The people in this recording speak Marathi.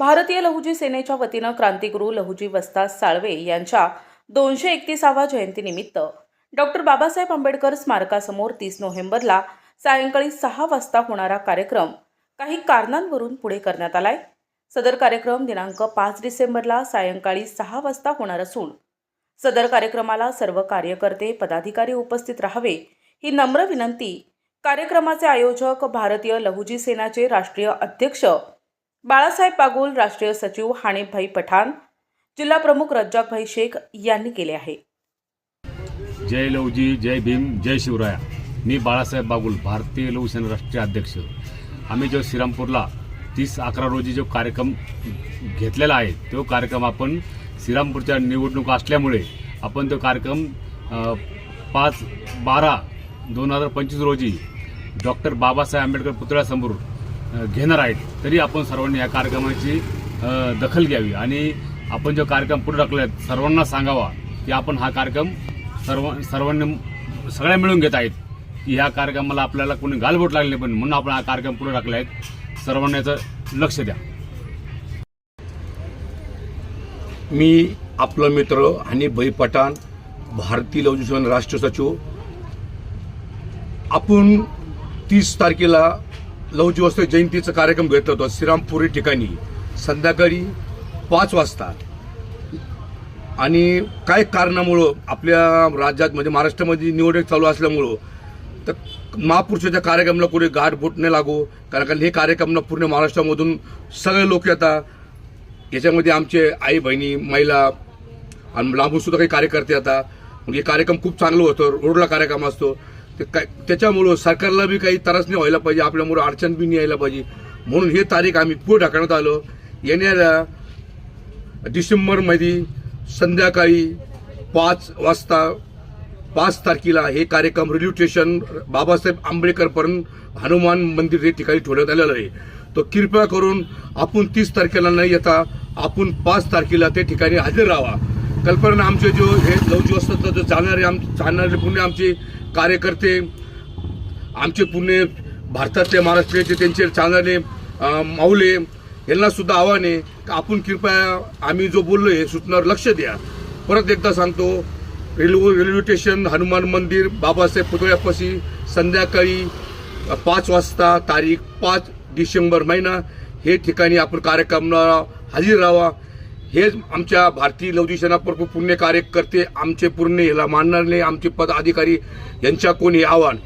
भारतीय लहुजी सेनेच्या वतीनं क्रांतिगुरू लहुजी वस्ताद साळवे यांच्या दोनशे एकतीसावा जयंतीनिमित्त डॉक्टर बाबासाहेब आंबेडकर स्मारकासमोर तीस नोव्हेंबरला सायंकाळी सहा वाजता होणारा कार्यक्रम काही कारणांवरून पुढे करण्यात आलाय. सदर कार्यक्रम दिनांक पाच डिसेंबरला सायंकाळी सहा वाजता होणार असून सदर कार्यक्रमाला सर्व कार्यकर्ते पदाधिकारी उपस्थित राहावे ही नम्र विनंती कार्यक्रमाचे आयोजक भारतीय लहुजी सेनाचे राष्ट्रीय अध्यक्ष बाळासाहेब पागुल राष्ट्रीय सचिव हानिफभाई पठाण जिल्हा प्रमुख रज्जाकभाई शेख यांनी केले आहे. जय लवजी जय भीम जय शिवराया. मी बाळासाहेब बागुल भारतीय लवसेना राष्ट्रीय अध्यक्ष. आम्ही जो श्रीरामपूरला तीस अकरा रोजी जो कार्यक्रम घेतलेला आहे तो कार्यक्रम आपण श्रीरामपूरच्या निवडणूक असल्यामुळे आपण तो कार्यक्रम पाच बारा दोन हजार पंचवीस रोजी डॉक्टर बाबासाहेब आंबेडकर पुतळ्यासमोर घेणार आहेत तरी आपण सर्वांनी या कार्यक्रमाची दखल घ्यावी. आणि आपण जो कार्यक्रम पुढे टाकला आहे सर्वांना सांगावा की आपण हा कार्यक्रम सर्व सर्वांनी सगळ्या मिळून घेत आहेत. की ह्या कार्यक्रमाला आपल्याला कोणी गालबोट लागले पण म्हणून आपण हा कार्यक्रम पुढे टाकला आहे सर्वांना याचं लक्ष द्या. मी आपलं मित्र आणि भाई पठाण भारतीय लवजीवन राष्ट्र सचिव आपण तीस तारखेला लवची वस्ती जयंतीचा कार्यक्रम घेतला होता. श्रीरामपुरी ठिकाणी संध्याकाळी पाच वाजता. आणि काय कारणामुळं आपल्या राज्यात म्हणजे महाराष्ट्रामध्ये निवडणूक चालू असल्यामुळं तर महापुरुषाच्या कार्यक्रमाला कोणी गाठ बोट नाही लागू. कारण कारण हे कार्यक्रम पूर्ण महाराष्ट्रामधून सगळे लोक येतात. याच्यामध्ये आमचे आई बहिणी महिला आणि लांबूनसुद्धा काही कार्यकर्ते येतात. म्हणजे कार्यक्रम खूप चांगलं होतं. रोडला कार्यक्रम असतो. त्याच्यामुळं सरकारला बी काही त्रास नाही व्हायला पाहिजे आपल्यामुळं अडचण बी नाही यायला पाहिजे. म्हणून हे तारीख आम्ही पुढे ढकलण्यात आलो. येणाऱ्या डिसेंबरमध्ये संध्याकाळी पाच वाजता पाच तारखेला हे कार्यक्रम रेल्वे स्टेशन बाबासाहेब आंबेडकरपर्यंत हनुमान मंदिर हे ठिकाणी ठेवण्यात आलेलं आहे. तर कृपया करून आपण तीस तारखेला न येता आपण पाच तारखेला त्या ठिकाणी हजर राहा. कल्पना आमचे जो हे लवजी असतात जो जाणारे आम जाणारे पुणे आमचे कार्यकर्ते आमचे पुणे भारतातले महाराष्ट्राचे त्यांचे चांदणे माऊले यांनासुद्धा आव्हान आहे का आपण कृपया आम्ही जो बोललो आहे सूचनावर लक्ष द्या. परत एकदा सांगतो रेल्वे रेल्वे स्टेशन हनुमान मंदिर बाबासाहेब पुतळ्यापाशी संध्याकाळी पाच वाजता तारीख पाच डिसेंबर महिना हे ठिकाणी आपण कार्यक्रमाला हजर राहावा. हेच आमच्या भारतीय लवजिसेना पुण्य कार्यकर्ते आमचे पूर्ण याला मानणार नाही. आमचे पदाधिकारी यांच्या कोणी आव्हान.